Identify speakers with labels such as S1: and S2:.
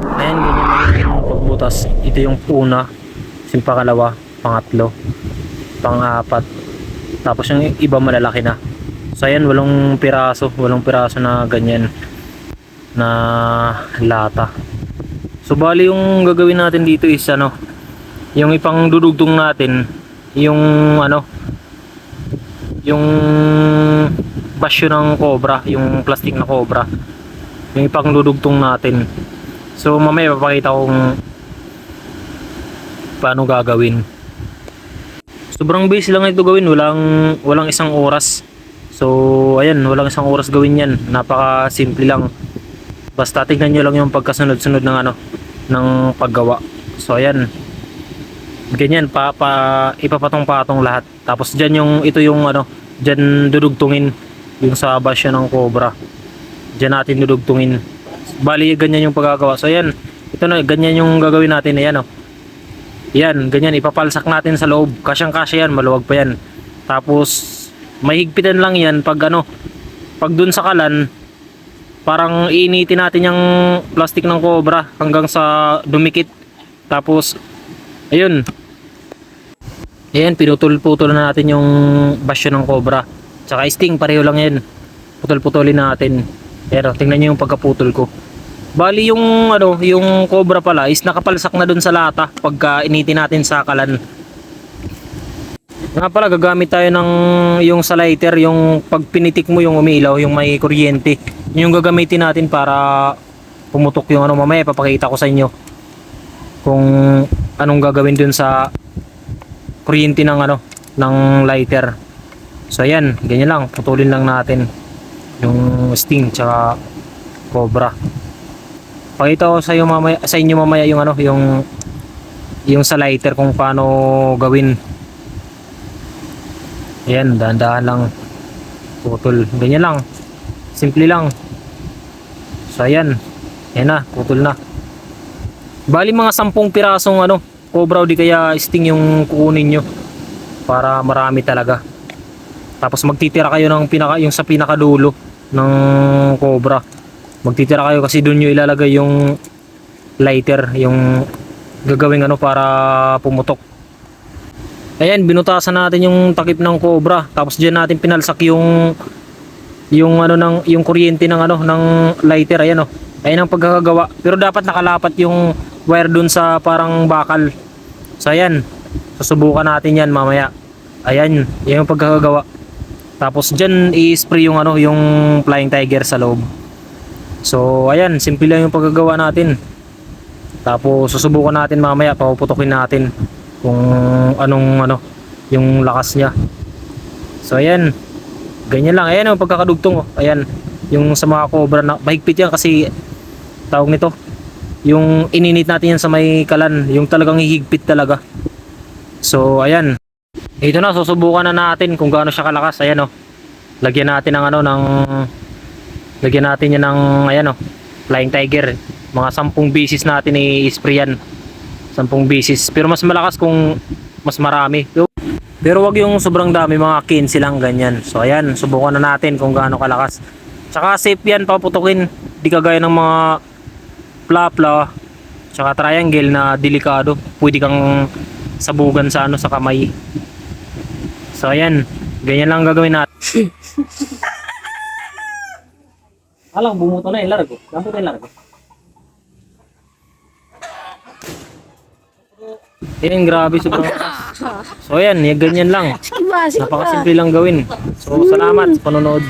S1: Ayan, ganyan lang yung pagbutas. Ito yung una, yung pangalawa, pangatlo, pang-apat. Tapos yung iba malalaki na. So ayan, walang piraso, walang piraso na ganyan na lata. So bali yung gagawin natin dito is ano, yung ipang dudugtong natin, yung ano, yung basyo ng cobra, yung plastic na cobra. Yung ipang dudugtong natin. So mamaya papakita kung paano gagawin. Sobrang base lang ito gawin, walang walang isang oras. So ayan, walang isang oras gawin 'yan. Napaka simple lang. Basta tignan nyo lang yung pagkasunod-sunod ng ano ng paggawa. So ayan. Ganyan pa, pa ipapatong-patong lahat. Tapos diyan yung ito yung ano, diyan dudugtungin yung sa basyo ng cobra. Diyan natin dudugtungin. Bali ganyan yung paggagawa. So ayan, ito na ganyan yung gagawin natin ayan oh. Yan, ganyan ipapalsak natin sa loob. Kasyang-kasya yan, maluwag pa yan. Tapos mahigpitan lang yan pag ano, pag dun sa kalan, parang iinitin natin yung plastic ng cobra hanggang sa dumikit. Tapos ayun. Ayan, pinutol-putol na natin yung basyo ng cobra. Tsaka sting, pareho lang yan. Putol-putulin natin. Pero tingnan nyo yung pagkaputol ko. Bali yung ano, yung cobra pala is nakapalsak na dun sa lata pagka initin natin sa kalan. Nga pala gagamit tayo ng yung sa lighter, yung pag pinitik mo yung umiilaw, yung may kuryente. Yun Yung gagamitin natin para pumutok yung ano mamaya papakita ko sa inyo kung anong gagawin dun sa kuryente ng ano ng lighter. So ayan, ganyan lang, putulin lang natin yung sting tsaka cobra. Pakita ko sa inyo mamaya, sa inyo mamaya yung ano, yung yung sa lighter kung paano gawin. Ayan, dahan-dahan lang putol. Ganyan lang. Simple lang. So ayan. Ayan na, putol na. Bali mga sampung pirasong ano, cobra o di kaya sting yung kukunin nyo para marami talaga. Tapos magtitira kayo ng pinaka yung sa pinakadulo ng cobra. Magtitira kayo kasi doon nyo ilalagay yung lighter, yung gagawing ano para pumutok. Ayan, binutasan natin yung takip ng cobra. Tapos diyan natin pinalsak yung yung ano ng yung kuryente ng ano ng lighter ayan oh. Ayan ang pagkakagawa. Pero dapat nakalapat yung wire dun sa parang bakal. So ayan. Susubukan natin 'yan mamaya. Ayan, yan yung pagkakagawa. Tapos diyan i-spray yung ano, yung flying tiger sa loob. So ayan, simple lang yung pagkagawa natin. Tapos susubukan natin mamaya, papuputukin natin kung anong ano, yung lakas niya. So ayan. Ganyan lang. Ayan yung pagkakadugtong. oh. Ayan. Yung sa mga cobra na mahigpit yan kasi tawag nito. Yung ininit natin yan sa may kalan. Yung talagang hihigpit talaga. So ayan. Ito na susubukan na natin kung gaano siya kalakas. Ayan oh. Lagyan natin ng ano ng lagyan natin yan ng ayan oh. Flying Tiger. Mga 10 beses natin i-spray yan. 10 beses. Pero mas malakas kung mas marami. Pero wag yung sobrang dami, mga 15 lang ganyan. So ayan, subukan na natin kung gaano kalakas. Tsaka safe yan paputukin. Di kagaya ng mga pla-pla, tsaka triangle na delikado. Pwede kang sabugan sa ano sa kamay. So ayan, ganyan lang gagawin natin. Alang bumuto na yung largo. Dapat yung largo. Ayan, grabe sobrang So ayan, yan, ganyan lang. Napakasimple lang gawin. So salamat sa panonood.